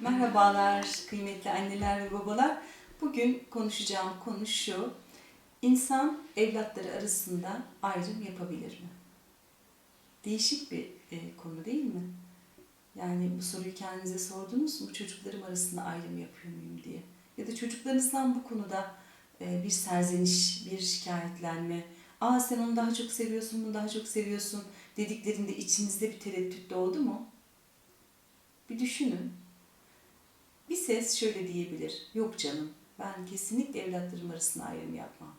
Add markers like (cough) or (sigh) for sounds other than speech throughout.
Merhabalar kıymetli anneler ve babalar. Bugün konuşacağım konu şu. İnsan evlatları arasında ayrım yapabilir mi? Değişik bir e, konu değil mi? Yani bu soruyu kendinize sordunuz mu? Çocuklarım arasında ayrım yapıyor muyum diye. Ya da çocuklarınızdan bu konuda e, bir serzeniş, bir şikayetlenme, aa sen onu daha çok seviyorsun, bunu daha çok seviyorsun dediklerinde içinizde bir tereddüt doğdu mu? Bir düşünün. Bir ses şöyle diyebilir. Yok canım ben kesinlikle evlatlarım arasında ayrım yapmam.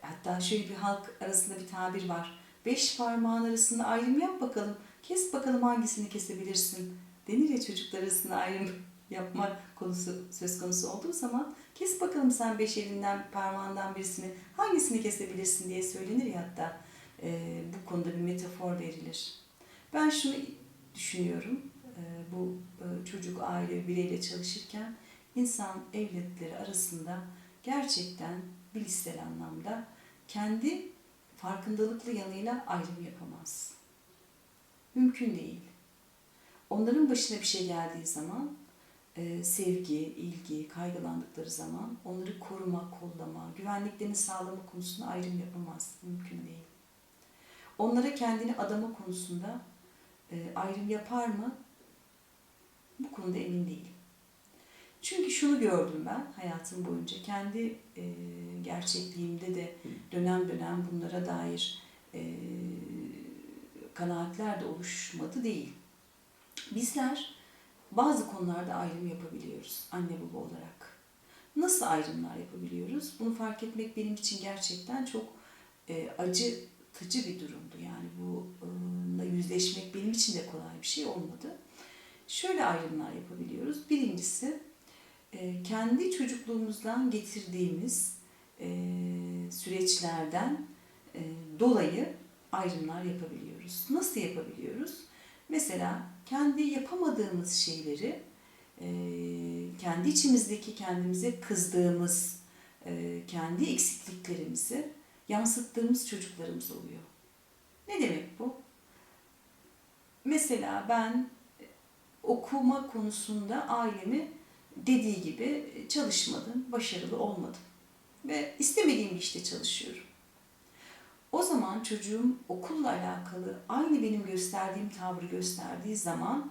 Hatta şöyle bir halk arasında bir tabir var. Beş parmağın arasında ayrım yap bakalım. Kes bakalım hangisini kesebilirsin. Denir ya çocuklar arasında ayrım (laughs) yapma konusu söz konusu olduğu zaman kes bakalım sen beş elinden parmağından birisini hangisini kesebilirsin diye söylenir ya hatta e, bu konuda bir metafor verilir. Ben şunu düşünüyorum bu e, çocuk aile bireyle çalışırken insan evlatları arasında gerçekten bilişsel anlamda kendi farkındalıklı yanıyla ayrım yapamaz. Mümkün değil. Onların başına bir şey geldiği zaman e, sevgi, ilgi, kaygılandıkları zaman onları koruma, kollama, güvenliklerini sağlama konusunda ayrım yapamaz. Mümkün değil. Onlara kendini adama konusunda e, ayrım yapar mı? Bu konuda emin değilim. Çünkü şunu gördüm ben hayatım boyunca. Kendi e, gerçekliğimde de dönem dönem bunlara dair e, kanaatler de oluşmadı değil. Bizler bazı konularda ayrım yapabiliyoruz anne baba olarak. Nasıl ayrımlar yapabiliyoruz? Bunu fark etmek benim için gerçekten çok e, acıtıcı bir durumdu. Yani bununla yüzleşmek benim için de kolay bir şey olmadı. Şöyle ayrımlar yapabiliyoruz. Birincisi e, kendi çocukluğumuzdan getirdiğimiz e, süreçlerden e, dolayı ayrımlar yapabiliyoruz. Nasıl yapabiliyoruz? Mesela kendi yapamadığımız şeyleri kendi içimizdeki kendimize kızdığımız kendi eksikliklerimizi yansıttığımız çocuklarımız oluyor. Ne demek bu? Mesela ben okuma konusunda ailemi dediği gibi çalışmadım, başarılı olmadım ve istemediğim bir işte çalışıyorum. O zaman çocuğum okulla alakalı aynı benim gösterdiğim tavrı gösterdiği zaman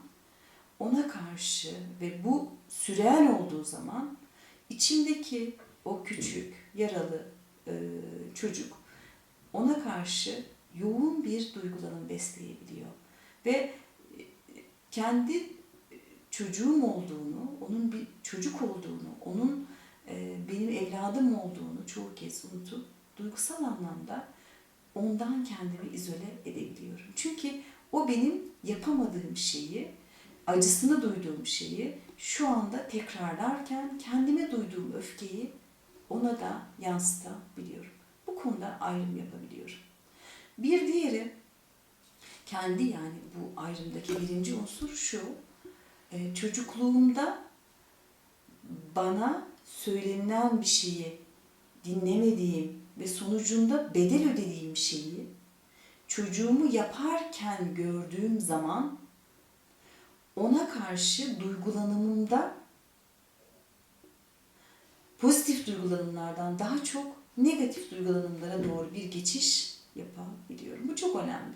ona karşı ve bu süreel olduğu zaman içimdeki o küçük, yaralı e, çocuk ona karşı yoğun bir duygulanım besleyebiliyor. Ve kendi çocuğum olduğunu, onun bir çocuk olduğunu, onun e, benim evladım olduğunu çoğu kez unutup duygusal anlamda ondan kendimi izole edebiliyorum. Çünkü o benim yapamadığım şeyi, acısını duyduğum şeyi şu anda tekrarlarken kendime duyduğum öfkeyi ona da yansıtabiliyorum. Bu konuda ayrım yapabiliyorum. Bir diğeri kendi yani bu ayrımdaki birinci unsur şu. E, Çocukluğumda bana söylenen bir şeyi dinlemediğim ve sonucunda bedel ödediğim şeyi çocuğumu yaparken gördüğüm zaman ona karşı duygulanımımda pozitif duygulanımlardan daha çok negatif duygulanımlara doğru bir geçiş yapabiliyorum. Bu çok önemli.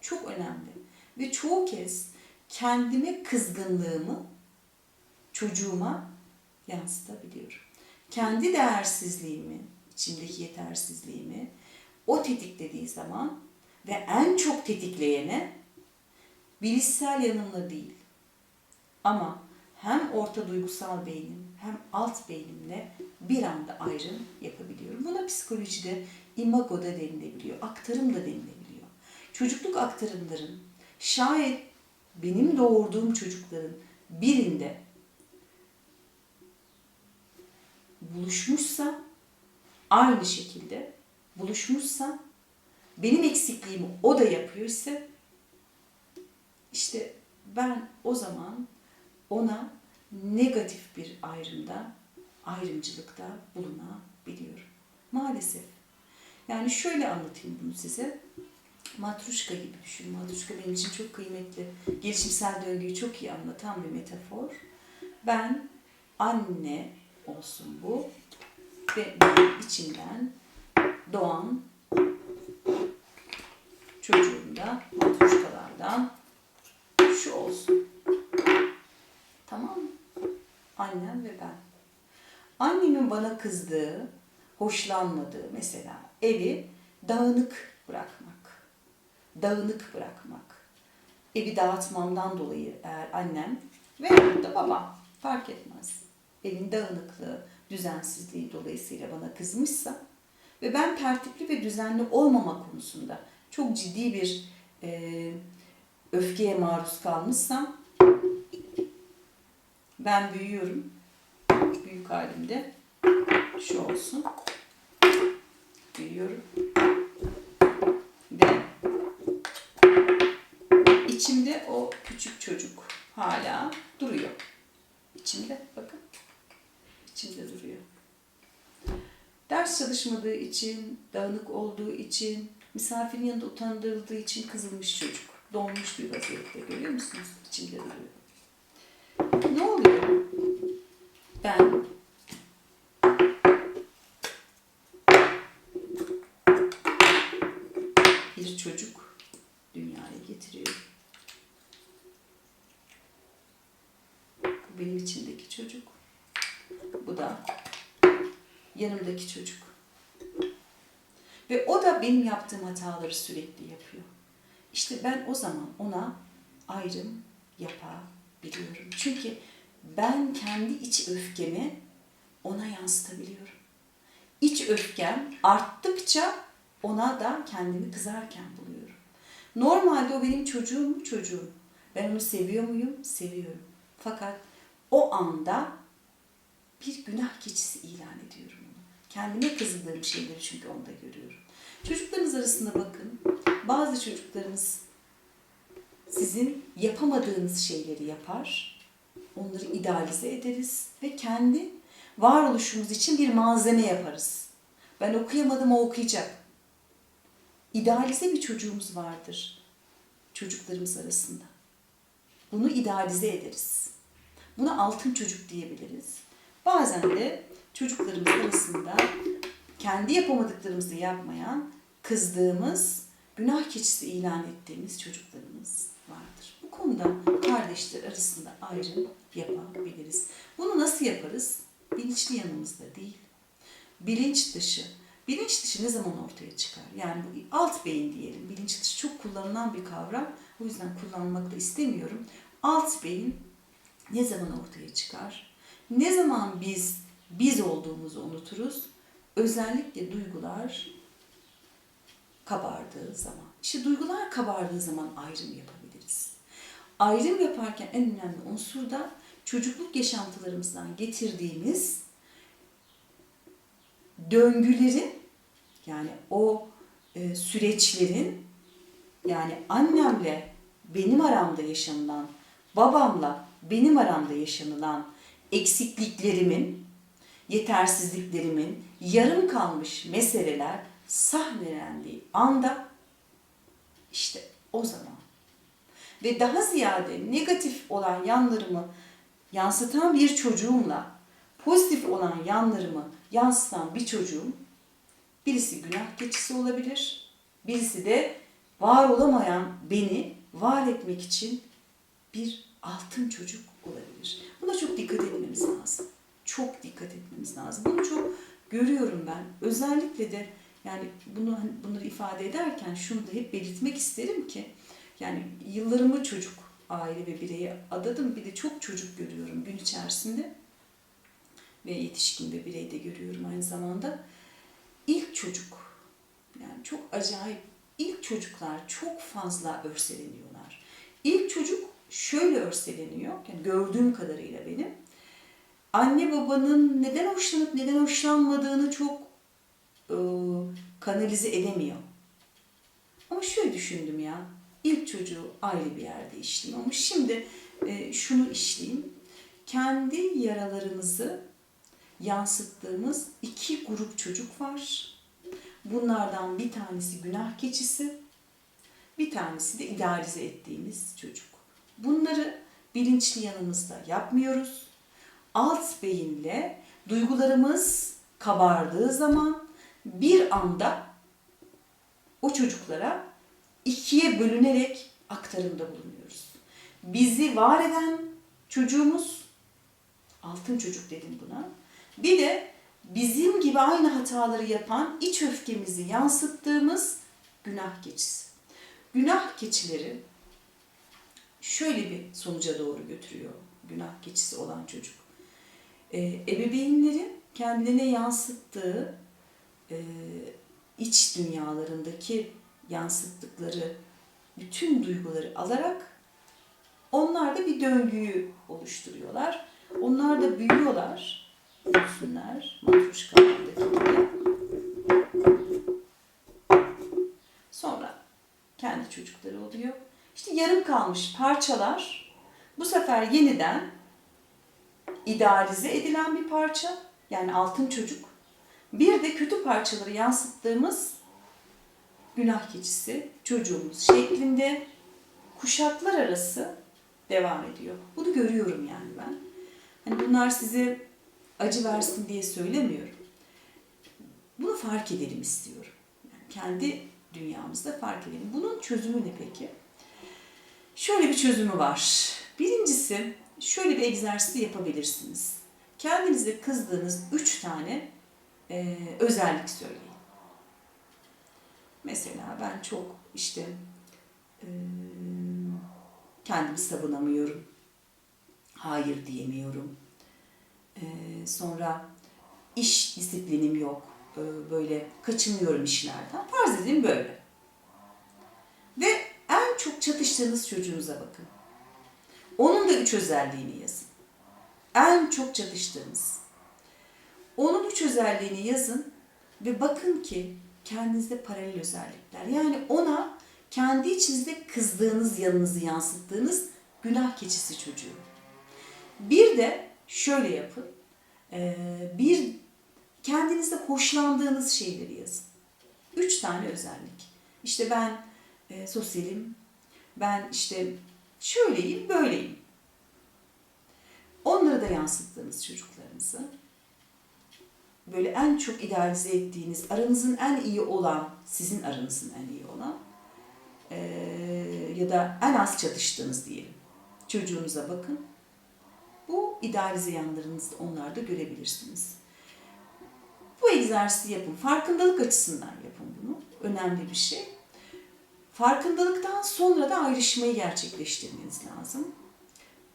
Çok önemli. Ve çoğu kez kendime kızgınlığımı çocuğuma yansıtabiliyorum. Kendi değersizliğimi, içimdeki yetersizliğimi o tetiklediği zaman ve en çok tetikleyene bilişsel yanımla değil ama hem orta duygusal beynim hem alt beynimle bir anda ayrım yapabiliyorum. Buna psikolojide imago da denilebiliyor, aktarım da denilebiliyor. Çocukluk aktarımların şayet benim doğurduğum çocukların birinde buluşmuşsa aynı şekilde buluşmuşsa benim eksikliğimi o da yapıyorsa işte ben o zaman ona negatif bir ayrımda, ayrımcılıkta bulunabiliyorum. Maalesef. Yani şöyle anlatayım bunu size. Matruşka gibi düşün. Matruşka benim için çok kıymetli. Gelişimsel döngüyü çok iyi anlatan bir metafor. Ben anne olsun bu ve içinden doğan çocuğumda matruşkalardan şu olsun. Tamam mı? Annem ve ben. Annemin bana kızdığı, hoşlanmadığı mesela evi dağınık bırakmak. Dağınık bırakmak. Evi dağıtmamdan dolayı eğer annem veya da babam fark etmez. Evin dağınıklığı, düzensizliği dolayısıyla bana kızmışsa ve ben tertipli ve düzenli olmama konusunda çok ciddi bir e, öfkeye maruz kalmışsam ben büyüyorum. Büyük halimde şu olsun. Büyüyorum. Küçük çocuk hala duruyor. İçimde bakın. İçimde duruyor. Ders çalışmadığı için, dağınık olduğu için, misafirin yanında utandırıldığı için kızılmış çocuk. Donmuş bir vaziyette görüyor musunuz? İçimde duruyor. Ne oluyor? Ben bir çocuk benim içimdeki çocuk. Bu da yanımdaki çocuk. Ve o da benim yaptığım hataları sürekli yapıyor. İşte ben o zaman ona ayrım yapabiliyorum. Çünkü ben kendi iç öfkemi ona yansıtabiliyorum. İç öfkem arttıkça ona da kendimi kızarken buluyorum. Normalde o benim çocuğum mu çocuğum. Ben onu seviyor muyum? Seviyorum. Fakat o anda bir günah keçisi ilan ediyorum onu. Kendime kızıldığım şeyleri çünkü onda görüyorum. Çocuklarınız arasında bakın. Bazı çocuklarınız sizin yapamadığınız şeyleri yapar. Onları idealize ederiz ve kendi varoluşumuz için bir malzeme yaparız. Ben okuyamadım o okuyacak. İdealize bir çocuğumuz vardır çocuklarımız arasında. Bunu idealize ederiz. Buna altın çocuk diyebiliriz. Bazen de çocuklarımız arasında kendi yapamadıklarımızı yapmayan, kızdığımız, günah keçisi ilan ettiğimiz çocuklarımız vardır. Bu konuda kardeşler arasında ayrım yapabiliriz. Bunu nasıl yaparız? Bilinçli yanımızda değil. Bilinç dışı. Bilinç dışı ne zaman ortaya çıkar? Yani bu alt beyin diyelim. Bilinç dışı çok kullanılan bir kavram. O yüzden kullanmak da istemiyorum. Alt beyin ne zaman ortaya çıkar? Ne zaman biz biz olduğumuzu unuturuz? Özellikle duygular kabardığı zaman. İşte duygular kabardığı zaman ayrım yapabiliriz. Ayrım yaparken en önemli unsur da çocukluk yaşantılarımızdan getirdiğimiz döngülerin yani o e, süreçlerin yani annemle benim aramda yaşanılan, babamla benim aramda yaşanılan eksikliklerimin, yetersizliklerimin, yarım kalmış meseleler sahnelendiği anda işte o zaman. Ve daha ziyade negatif olan yanlarımı yansıtan bir çocuğumla pozitif olan yanlarımı yansıtan bir çocuğum birisi günah keçisi olabilir, birisi de var olamayan beni var etmek için bir altın çocuk olabilir. Buna çok dikkat etmemiz lazım. Çok dikkat etmemiz lazım. Bunu çok görüyorum ben. Özellikle de yani bunu hani bunları ifade ederken şunu da hep belirtmek isterim ki yani yıllarımı çocuk aile ve bireye adadım. Bir de çok çocuk görüyorum gün içerisinde ve yetişkin ve birey de görüyorum aynı zamanda. İlk çocuk yani çok acayip ilk çocuklar çok fazla örseleniyorlar. İlk çocuk şöyle örseleniyor yani gördüğüm kadarıyla benim anne babanın neden hoşlanıp neden hoşlanmadığını çok e, kanalize edemiyor. Ama şöyle düşündüm ya ilk çocuğu ayrı bir yerde işleyeyim ama şimdi e, şunu işleyeyim. Kendi yaralarımızı yansıttığımız iki grup çocuk var. Bunlardan bir tanesi günah keçisi, Bir tanesi de idealize ettiğimiz çocuk. Bunları bilinçli yanımızda yapmıyoruz. Alt beyinle duygularımız kabardığı zaman bir anda o çocuklara ikiye bölünerek aktarımda bulunuyoruz. Bizi var eden çocuğumuz, altın çocuk dedim buna. Bir de bizim gibi aynı hataları yapan iç öfkemizi yansıttığımız günah keçisi. Günah keçileri şöyle bir sonuca doğru götürüyor günah keçisi olan çocuk. Ee, ebeveynlerin kendine yansıttığı e, iç dünyalarındaki yansıttıkları bütün duyguları alarak onlar da bir döngüyü oluşturuyorlar. Onlar da büyüyorlar. Büyüsünler. Matruşkalardaki gibi. Sonra kendi çocukları oluyor. İşte yarım kalmış parçalar bu sefer yeniden idealize edilen bir parça. Yani altın çocuk. Bir de kötü parçaları yansıttığımız günah keçisi çocuğumuz şeklinde kuşaklar arası devam ediyor. Bunu görüyorum yani ben. Hani bunlar size acı versin diye söylemiyorum. Bunu fark edelim istiyorum. Yani kendi dünyamızda fark edelim. Bunun çözümü ne peki? Şöyle bir çözümü var. Birincisi şöyle bir egzersizi yapabilirsiniz. Kendinize kızdığınız üç tane e, özellik söyleyin. Mesela ben çok işte e, kendimi savunamıyorum. Hayır diyemiyorum. E, sonra iş disiplinim yok. E, böyle kaçınıyorum işlerden. Farz edin böyle. Çatıştığınız çocuğunuza bakın. Onun da üç özelliğini yazın. En çok çatıştığınız. Onun üç özelliğini yazın ve bakın ki kendinizde paralel özellikler. Yani ona kendi içinizde kızdığınız yanınızı yansıttığınız günah keçisi çocuğu. Bir de şöyle yapın. Ee, Bir kendinizde hoşlandığınız şeyleri yazın. Üç tane özellik. İşte ben e, sosyalim, ben işte şöyleyim, böyleyim. Onları da yansıttığınız çocuklarınızı böyle en çok idealize ettiğiniz, aranızın en iyi olan, sizin aranızın en iyi olan eee, ya da en az çatıştığınız diyelim. Çocuğunuza bakın. Bu idealize yanlarınızı onlarda görebilirsiniz. Bu egzersizi yapın. Farkındalık açısından yapın bunu. Önemli bir şey. Farkındalıktan sonra da ayrışmayı gerçekleştirmeniz lazım.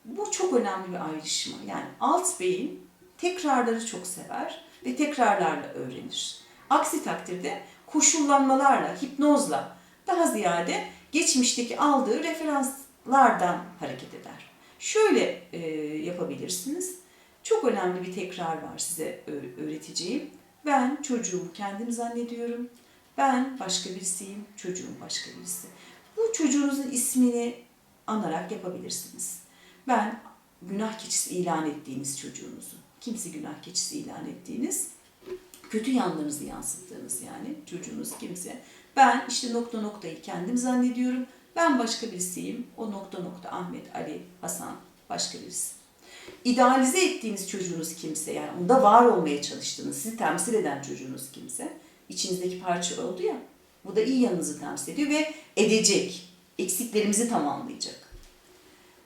Bu çok önemli bir ayrışma. Yani alt beyin tekrarları çok sever ve tekrarlarla öğrenir. Aksi takdirde koşullanmalarla, hipnozla daha ziyade geçmişteki aldığı referanslardan hareket eder. Şöyle e, yapabilirsiniz. Çok önemli bir tekrar var size öğreteceğim. Ben çocuğumu kendim zannediyorum. Ben başka birisiyim, çocuğum başka birisi. Bu çocuğunuzun ismini anarak yapabilirsiniz. Ben günah keçisi ilan ettiğiniz çocuğunuzu, kimse günah keçisi ilan ettiğiniz, kötü yanlarınızı yansıttığınız yani çocuğunuz kimse. Ben işte nokta noktayı kendim zannediyorum. Ben başka birisiyim. O nokta nokta Ahmet, Ali, Hasan başka birisi. İdealize ettiğiniz çocuğunuz kimse yani onda var olmaya çalıştığınız, sizi temsil eden çocuğunuz kimse. İçinizdeki parça oldu ya. Bu da iyi yanınızı temsil ediyor ve edecek. Eksiklerimizi tamamlayacak.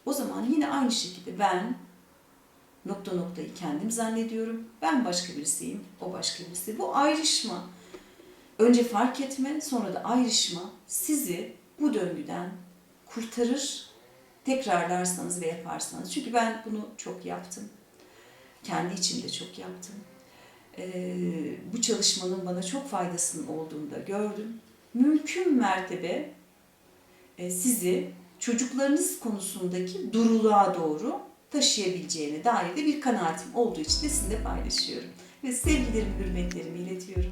O zaman yine aynı şekilde ben nokta noktayı kendim zannediyorum. Ben başka birisiyim, o başka birisi. Bu ayrışma, önce fark etme, sonra da ayrışma sizi bu döngüden kurtarır. Tekrarlarsanız ve yaparsanız. Çünkü ben bunu çok yaptım. Kendi içimde çok yaptım. Ee, bu çalışmanın bana çok faydasının olduğunu da gördüm. Mümkün mertebe e, sizi çocuklarınız konusundaki duruluğa doğru taşıyabileceğine dair de bir kanaatim olduğu için de sizinle paylaşıyorum. Ve sevgilerimi, hürmetlerimi iletiyorum.